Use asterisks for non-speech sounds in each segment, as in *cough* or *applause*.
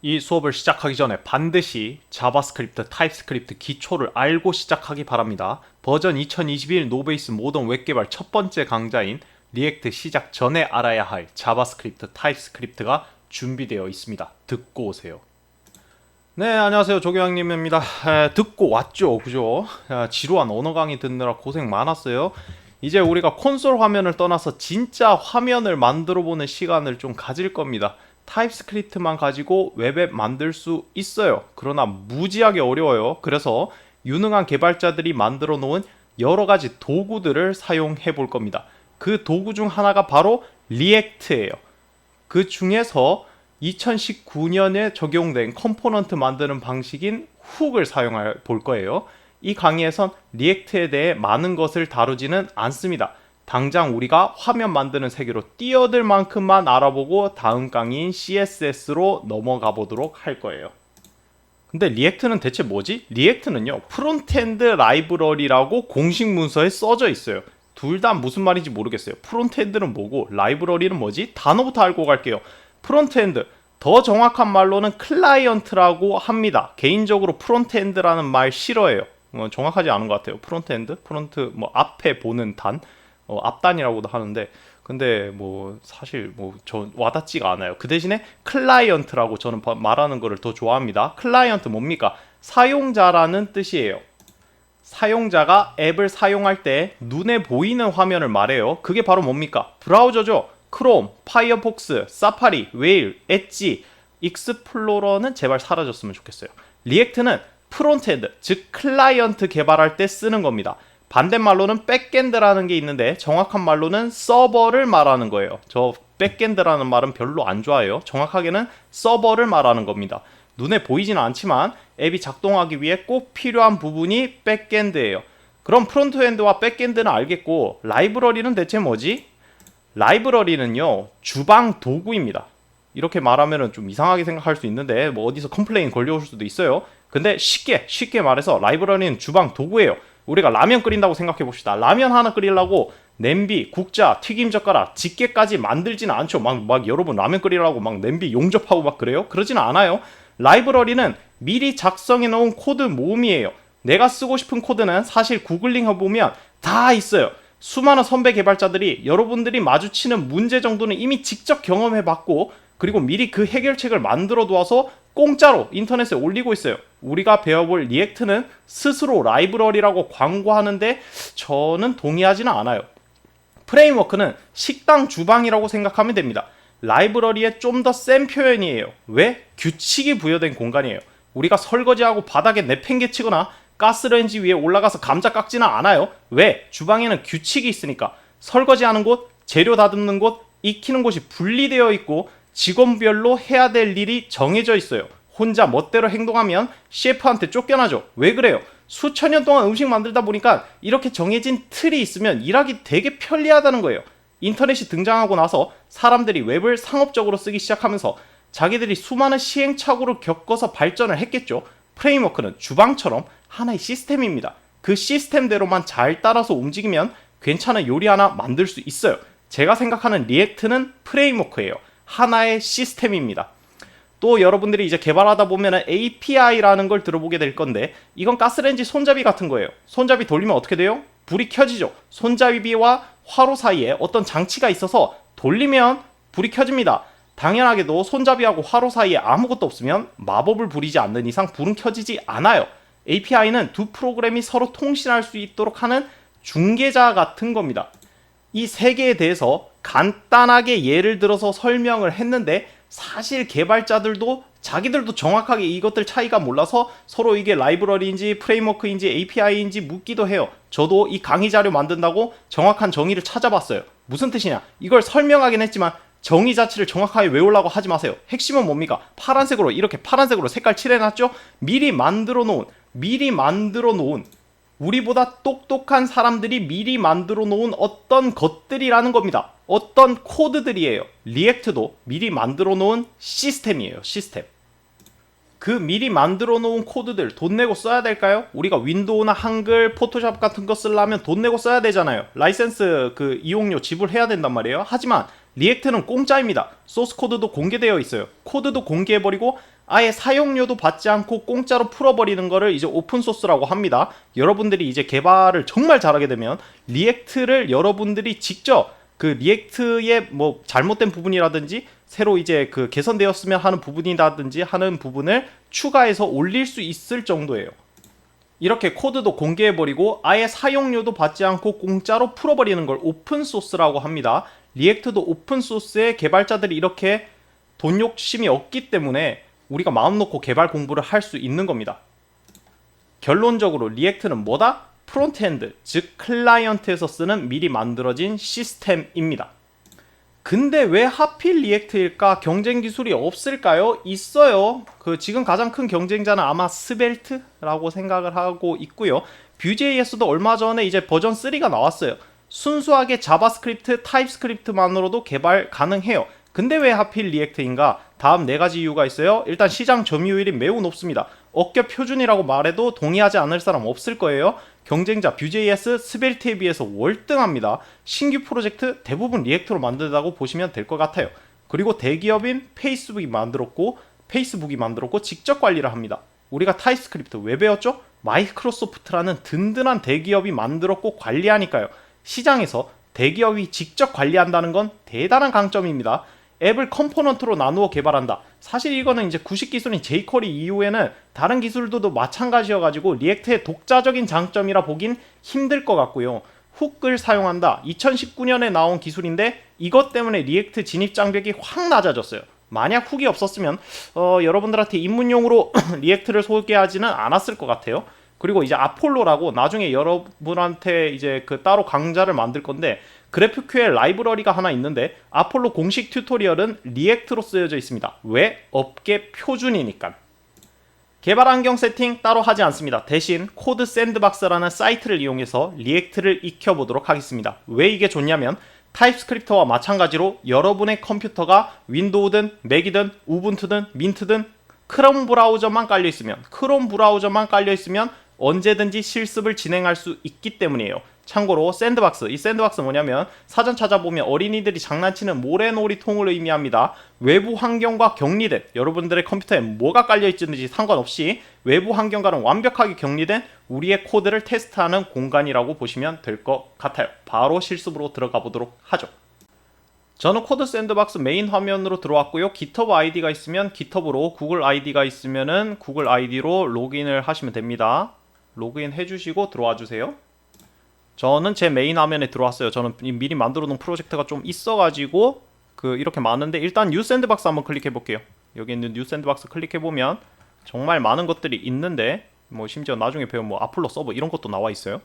이 수업을 시작하기 전에 반드시 자바스크립트, 타입스크립트 기초를 알고 시작하기 바랍니다. 버전 2021 노베이스 모던 웹 개발 첫 번째 강좌인 리액트 시작 전에 알아야 할 자바스크립트, 타입스크립트가 준비되어 있습니다. 듣고 오세요. 네, 안녕하세요. 조교양님입니다. 에, 듣고 왔죠, 그죠? 야, 지루한 언어 강의 듣느라 고생 많았어요. 이제 우리가 콘솔 화면을 떠나서 진짜 화면을 만들어 보는 시간을 좀 가질 겁니다. 타입스크립트만 가지고 웹앱 만들 수 있어요. 그러나 무지하게 어려워요. 그래서 유능한 개발자들이 만들어 놓은 여러 가지 도구들을 사용해 볼 겁니다. 그 도구 중 하나가 바로 리액트예요. 그 중에서 2019년에 적용된 컴포넌트 만드는 방식인 훅을 사용해 볼 거예요. 이 강의에선 리액트에 대해 많은 것을 다루지는 않습니다. 당장 우리가 화면 만드는 세계로 뛰어들 만큼만 알아보고 다음 강의인 CSS로 넘어가 보도록 할 거예요. 근데 리액트는 대체 뭐지? 리액트는요, 프론트엔드 라이브러리라고 공식 문서에 써져 있어요. 둘 다 무슨 말인지 모르겠어요. 프론트엔드는 뭐고, 라이브러리는 뭐지? 단어부터 알고 갈게요. 프론트엔드. 더 정확한 말로는 클라이언트라고 합니다. 개인적으로 프론트엔드라는 말 싫어해요. 뭐 정확하지 않은 것 같아요. 프론트엔드, 프론트 뭐 앞에 보는 단, 어, 앞단이라고도 하는데 근데 뭐 사실 뭐저 와닿지가 않아요. 그 대신에 클라이언트라고 저는 바- 말하는 거를 더 좋아합니다. 클라이언트 뭡니까? 사용자라는 뜻이에요. 사용자가 앱을 사용할 때 눈에 보이는 화면을 말해요. 그게 바로 뭡니까? 브라우저죠. 크롬, 파이어폭스, 사파리, 웨일, 엣지, 익스플로러는 제발 사라졌으면 좋겠어요. 리액트는 프론트엔드, 즉 클라이언트 개발할 때 쓰는 겁니다. 반대말로는 백엔드라는 게 있는데 정확한 말로는 서버를 말하는 거예요. 저 백엔드라는 말은 별로 안 좋아해요. 정확하게는 서버를 말하는 겁니다. 눈에 보이지는 않지만 앱이 작동하기 위해 꼭 필요한 부분이 백엔드예요. 그럼 프론트엔드와 백엔드는 알겠고 라이브러리는 대체 뭐지? 라이브러리는요 주방 도구입니다. 이렇게 말하면은 좀 이상하게 생각할 수 있는데 뭐 어디서 컴플레인 걸려올 수도 있어요. 근데 쉽게 쉽게 말해서 라이브러리는 주방 도구예요. 우리가 라면 끓인다고 생각해 봅시다. 라면 하나 끓이려고 냄비, 국자, 튀김 젓가락, 집게까지 만들지는 않죠. 막, 막 여러분 라면 끓이려고 막 냄비 용접하고 막 그래요? 그러지는 않아요. 라이브러리는 미리 작성해 놓은 코드 모음이에요. 내가 쓰고 싶은 코드는 사실 구글링 해보면 다 있어요. 수많은 선배 개발자들이 여러분들이 마주치는 문제 정도는 이미 직접 경험해 봤고 그리고 미리 그 해결책을 만들어 두어서 공짜로 인터넷에 올리고 있어요. 우리가 배워볼 리액트는 스스로 라이브러리라고 광고하는데 저는 동의하지는 않아요. 프레임워크는 식당 주방이라고 생각하면 됩니다. 라이브러리의 좀 더 센 표현이에요. 왜? 규칙이 부여된 공간이에요. 우리가 설거지하고 바닥에 내팽개치거나 가스레인지 위에 올라가서 감자 깎지는 않아요. 왜? 주방에는 규칙이 있으니까. 설거지하는 곳, 재료 다듬는 곳, 익히는 곳이 분리되어 있고 직원별로 해야 될 일이 정해져 있어요. 혼자 멋대로 행동하면 셰프한테 쫓겨나죠. 왜 그래요? 수천 년 동안 음식 만들다 보니까 이렇게 정해진 틀이 있으면 일하기 되게 편리하다는 거예요. 인터넷이 등장하고 나서 사람들이 웹을 상업적으로 쓰기 시작하면서 자기들이 수많은 시행착오를 겪어서 발전을 했겠죠. 프레임워크는 주방처럼 하나의 시스템입니다. 그 시스템대로만 잘 따라서 움직이면 괜찮은 요리 하나 만들 수 있어요. 제가 생각하는 리액트는 프레임워크예요. 하나의 시스템입니다. 또 여러분들이 이제 개발하다 보면은 API라는 걸 들어보게 될 건데 이건 가스레인지 손잡이 같은 거예요. 손잡이 돌리면 어떻게 돼요? 불이 켜지죠. 손잡이와 화로 사이에 어떤 장치가 있어서 돌리면 불이 켜집니다. 당연하게도 손잡이하고 화로 사이에 아무것도 없으면 마법을 부리지 않는 이상 불은 켜지지 않아요. API는 두 프로그램이 서로 통신할 수 있도록 하는 중개자 같은 겁니다. 이 세 개에 대해서 간단하게 예를 들어서 설명을 했는데 사실 개발자들도 자기들도 정확하게 이것들 차이가 몰라서 서로 이게 라이브러리인지 프레임워크인지 API인지 묻기도 해요. 저도 이 강의 자료 만든다고 정확한 정의를 찾아봤어요. 무슨 뜻이냐? 이걸 설명하긴 했지만 정의 자체를 정확하게 외우려고 하지 마세요. 핵심은 뭡니까? 파란색으로 이렇게 파란색으로 색깔 칠해놨죠? 미리 만들어 놓은 미리 만들어 놓은 우리보다 똑똑한 사람들이 미리 만들어 놓은 어떤 것들이라는 겁니다. 어떤 코드들이에요. 리액트도 미리 만들어 놓은 시스템이에요. 시스템. 그 미리 만들어 놓은 코드들 돈 내고 써야 될까요? 우리가 윈도우나 한글, 포토샵 같은 거 쓰려면 돈 내고 써야 되잖아요. 라이센스 그 이용료 지불해야 된단 말이에요. 하지만 리액트는 공짜입니다. 소스 코드도 공개되어 있어요. 코드도 공개해버리고 아예 사용료도 받지 않고 공짜로 풀어버리는 거를 이제 오픈 소스라고 합니다. 여러분들이 이제 개발을 정말 잘하게 되면 리액트를 여러분들이 직접 그 리액트의 뭐 잘못된 부분이라든지 새로 이제 그 개선되었으면 하는 부분이라든지 하는 부분을 추가해서 올릴 수 있을 정도예요. 이렇게 코드도 공개해버리고 아예 사용료도 받지 않고 공짜로 풀어버리는 걸 오픈 소스라고 합니다. 리액트도 오픈 소스에 개발자들이 이렇게 돈 욕심이 없기 때문에 우리가 마음 놓고 개발 공부를 할 수 있는 겁니다. 결론적으로 리액트는 뭐다? 프론트엔드, 즉 클라이언트에서 쓰는 미리 만들어진 시스템입니다. 근데 왜 하필 리액트일까? 경쟁 기술이 없을까요? 있어요. 그 지금 가장 큰 경쟁자는 아마 스벨트라고 생각을 하고 있고요. 뷰.js도 얼마 전에 이제 버전 3가 나왔어요. 순수하게 자바스크립트, 타입스크립트만으로도 개발 가능해요. 근데 왜 하필 리액트인가? 다음 네 가지 이유가 있어요. 일단 시장 점유율이 매우 높습니다. 어깨 표준이라고 말해도 동의하지 않을 사람 없을 거예요. 경쟁자 Vue.js 스벨트에 비해서 월등합니다. 신규 프로젝트 대부분 리액트로 만든다고 보시면 될 것 같아요. 그리고 대기업인 페이스북이 만들었고 페이스북이 만들었고 직접 관리를 합니다. 우리가 타입스크립트 왜 배웠죠? 마이크로소프트라는 든든한 대기업이 만들었고 관리하니까요. 시장에서 대기업이 직접 관리한다는 건 대단한 강점입니다. 앱을 컴포넌트로 나누어 개발한다. 사실 이거는 이제 구식 기술인 jQuery 이후에는 다른 기술들도 마찬가지여가지고 리액트의 독자적인 장점이라 보긴 힘들 것 같고요. 훅을 사용한다. 2019년에 나온 기술인데 이것 때문에 리액트 진입 장벽이 확 낮아졌어요. 만약 훅이 없었으면 어, 여러분들한테 입문용으로 *clears throat* 리액트를 소개하지는 않았을 것 같아요. 그리고 이제 아폴로라고 나중에 여러분한테 이제 그 따로 강좌를 만들 건데 그래프QL 라이브러리가 하나 있는데 아폴로 공식 튜토리얼은 리액트로 쓰여져 있습니다. 왜? 업계 표준이니까. 개발 환경 세팅 따로 하지 않습니다. 대신 코드 샌드박스라는 사이트를 이용해서 리액트를 익혀보도록 하겠습니다. 왜 이게 좋냐면 타입스크립트와 마찬가지로 여러분의 컴퓨터가 윈도우든 맥이든 우분투든 민트든 크롬 브라우저만 깔려 있으면 크롬 브라우저만 깔려 있으면 언제든지 실습을 진행할 수 있기 때문이에요. 참고로 샌드박스, 이 샌드박스 뭐냐면 사전 찾아보면 어린이들이 장난치는 모래놀이통을 의미합니다. 외부 환경과 격리된 여러분들의 컴퓨터에 뭐가 깔려 있든지 상관없이 외부 환경과는 완벽하게 격리된 우리의 코드를 테스트하는 공간이라고 보시면 될 것 같아요. 바로 실습으로 들어가 보도록 하죠. 저는 코드 샌드박스 메인 화면으로 들어왔고요. GitHub 아이디가 있으면 GitHub으로 구글 아이디가 있으면은 구글 아이디로 로그인을 하시면 됩니다. 로그인 해주시고 들어와 주세요. 저는 제 메인 화면에 들어왔어요. 저는 미리 만들어 놓은 프로젝트가 좀 있어가지고 그 이렇게 많은데 일단 뉴 샌드박스 한번 클릭해 볼게요. 여기 있는 뉴 샌드박스 클릭해 보면 정말 많은 것들이 있는데 뭐 심지어 나중에 배운 뭐 아폴로 서버 이런 것도 나와 있어요.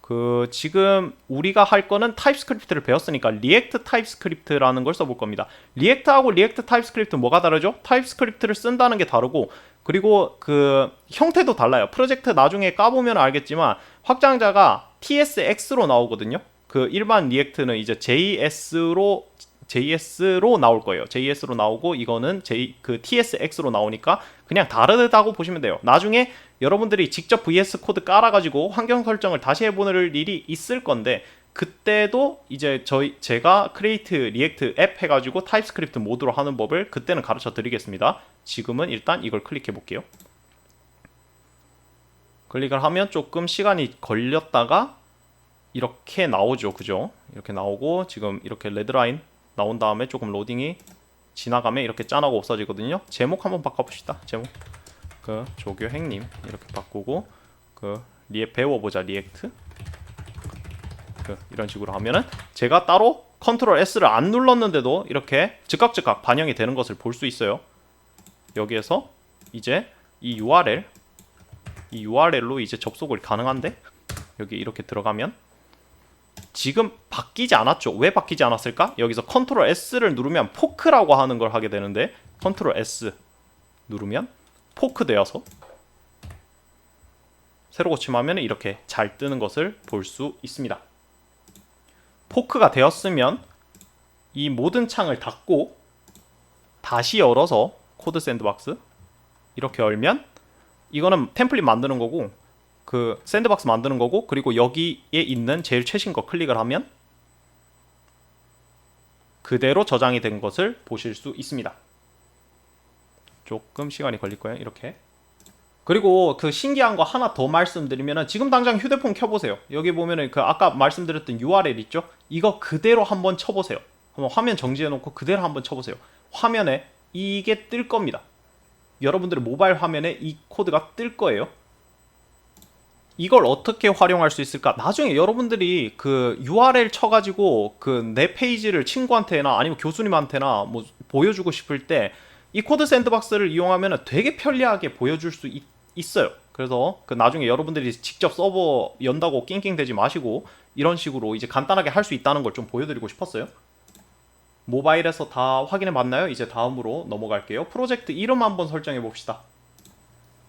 그 지금 우리가 할 거는 타입스크립트를 배웠으니까 리액트 타입스크립트라는 걸 써볼 겁니다. 리액트하고 리액트 타입스크립트 뭐가 다르죠? 타입스크립트를 쓴다는 게 다르고 그리고 그 형태도 달라요. 프로젝트 나중에 까보면 알겠지만 확장자가 TSX로 나오거든요. 그 일반 리액트는 이제 JS로 JS로 나올 거예요. JS로 나오고 이거는 J 그 TSX로 나오니까 그냥 다르다고 보시면 돼요. 나중에 여러분들이 직접 VS 코드 깔아가지고 환경 설정을 다시 해보는 일이 있을 건데 그때도 이제 저희 제가 크리에이트 리액트 앱 해가지고 타입스크립트 모드로 하는 법을 그때는 가르쳐 드리겠습니다. 지금은 일단 이걸 클릭해 볼게요. 클릭을 하면 조금 시간이 걸렸다가 이렇게 나오죠. 그죠? 이렇게 나오고 지금 이렇게 레드라인 나온 다음에 조금 로딩이 지나가면 이렇게 짠하고 없어지거든요. 제목 한번 바꿔봅시다. 제목 그 조교 행님 이렇게 바꾸고 그 리에 배워보자 리액트 그 이런 식으로 하면은 제가 따로 컨트롤 S를 안 눌렀는데도 이렇게 즉각즉각 반영이 되는 것을 볼 수 있어요. 여기에서 이제 이 URL 이 URL로 이제 접속을 가능한데 여기 이렇게 들어가면 지금 바뀌지 않았죠. 왜 바뀌지 않았을까? 여기서 컨트롤 S를 누르면 포크라고 하는 걸 하게 되는데 컨트롤 S 누르면 포크 되어서 새로 고침하면 이렇게 잘 뜨는 것을 볼 수 있습니다. 포크가 되었으면 이 모든 창을 닫고 다시 열어서 코드 샌드박스 이렇게 열면 이거는 템플릿 만드는 거고 그 샌드박스 만드는 거고 그리고 여기에 있는 제일 최신 거 클릭을 하면 그대로 저장이 된 것을 보실 수 있습니다. 조금 시간이 걸릴 거예요. 이렇게. 그리고 그 신기한 거 하나 더 말씀드리면은 지금 당장 휴대폰 켜보세요. 여기 보면은 그 아까 말씀드렸던 URL 있죠? 이거 그대로 한번 쳐보세요. 한번 화면 정지해놓고 그대로 한번 쳐보세요. 화면에 이게 뜰 겁니다. 여러분들의 모바일 화면에 이 코드가 뜰 거예요. 이걸 어떻게 활용할 수 있을까? 나중에 여러분들이 그 URL 쳐가지고 그 내 페이지를 친구한테나 아니면 교수님한테나 뭐 보여주고 싶을 때 이 코드 샌드박스를 이용하면 되게 편리하게 보여줄 수 있, 있어요. 그래서 그 나중에 여러분들이 직접 서버 연다고 낑낑대지 마시고 이런 식으로 이제 간단하게 할 수 있다는 걸 좀 보여드리고 싶었어요. 모바일에서 다 확인해 봤나요? 이제 다음으로 넘어갈게요. 프로젝트 이름 한번 설정해 봅시다.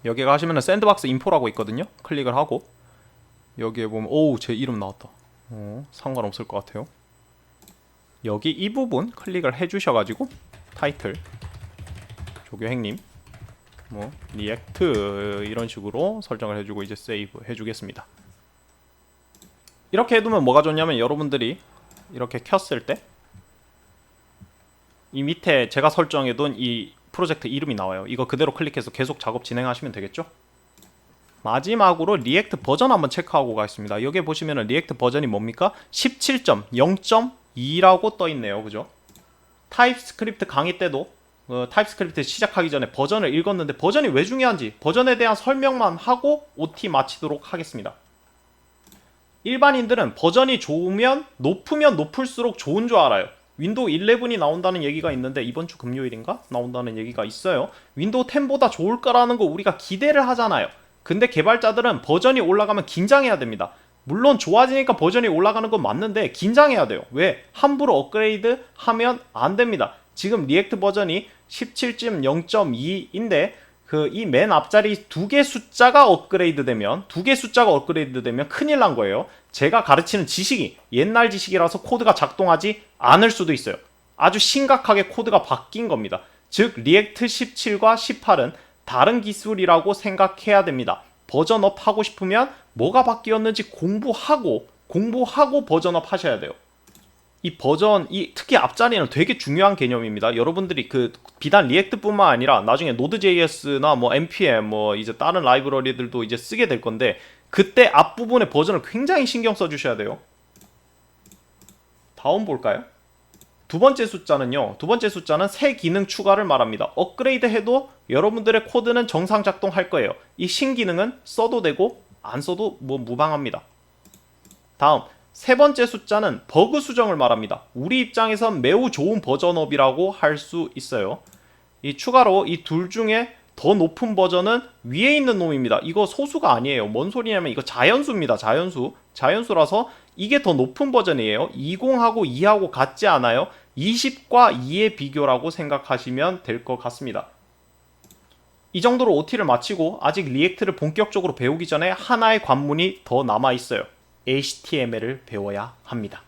여기 가시면 샌드박스 인포라고 있거든요. 클릭을 하고 여기에 보면 오우 제 이름 나왔다. 어, 상관없을 것 같아요. 여기 이 부분 클릭을 해주셔가지고 타이틀 조교행님 뭐 리액트 이런 식으로 설정을 해주고 이제 세이브 해주겠습니다. 이렇게 해두면 뭐가 좋냐면 여러분들이 이렇게 켰을 때 이 밑에 제가 설정해둔 이 프로젝트 이름이 나와요. 이거 그대로 클릭해서 계속 작업 진행하시면 되겠죠? 마지막으로 리액트 버전 한번 체크하고 가겠습니다. 여기 보시면은 리액트 버전이 뭡니까? 17.0.2라고 떠 있네요. 그죠? 타입스크립트 강의 때도 어, 타입스크립트 시작하기 전에 버전을 읽었는데 버전이 왜 중요한지 버전에 대한 설명만 하고 OT 마치도록 하겠습니다. 일반인들은 버전이 좋으면 높으면 높을수록 좋은 줄 알아요. 윈도우 11이 나온다는 얘기가 있는데 이번 주 금요일인가 나온다는 얘기가 있어요. 윈도우 10보다 좋을 거라는 거 우리가 기대를 하잖아요. 근데 개발자들은 버전이 올라가면 긴장해야 됩니다. 물론 좋아지니까 버전이 올라가는 건 맞는데 긴장해야 돼요. 왜? 함부로 업그레이드 하면 안 됩니다. 지금 리액트 버전이 17.0.2인데 그 이 맨 앞자리 두 개 숫자가 업그레이드 되면 두 개 숫자가 업그레이드 되면 큰일 난 거예요. 제가 가르치는 지식이 옛날 지식이라서 코드가 작동하지 않을 수도 있어요. 아주 심각하게 코드가 바뀐 겁니다. 즉 리액트 17과 18은 다른 기술이라고 생각해야 됩니다. 버전업 하고 싶으면 뭐가 바뀌었는지 공부하고 공부하고 버전업 하셔야 돼요. 이 버전, 이 특히 앞자리는 되게 중요한 개념입니다. 여러분들이 그 비단 리액트뿐만 아니라 나중에 노드.js나 뭐 npm 뭐 이제 다른 라이브러리들도 이제 쓰게 될 건데 그때 앞부분의 버전을 굉장히 신경 써 주셔야 돼요. 다음 볼까요? 두 번째 숫자는요. 두 번째 숫자는 새 기능 추가를 말합니다. 업그레이드 해도 여러분들의 코드는 정상 작동할 거예요. 이 신기능은 써도 되고 안 써도 뭐 무방합니다. 다음 세 번째 숫자는 버그 수정을 말합니다. 우리 입장에선 매우 좋은 버전업이라고 할 수 있어요. 이 추가로 이 둘 중에 더 높은 버전은 위에 있는 놈입니다. 이거 소수가 아니에요. 뭔 소리냐면 이거 자연수입니다. 자연수. 자연수라서 이게 더 높은 버전이에요. 20하고 2하고 같지 않아요. 20과 2의 비교라고 생각하시면 될 것 같습니다. 이 정도로 OT를 마치고 아직 리액트를 본격적으로 배우기 전에 하나의 관문이 더 남아 있어요. HTML을 배워야 합니다.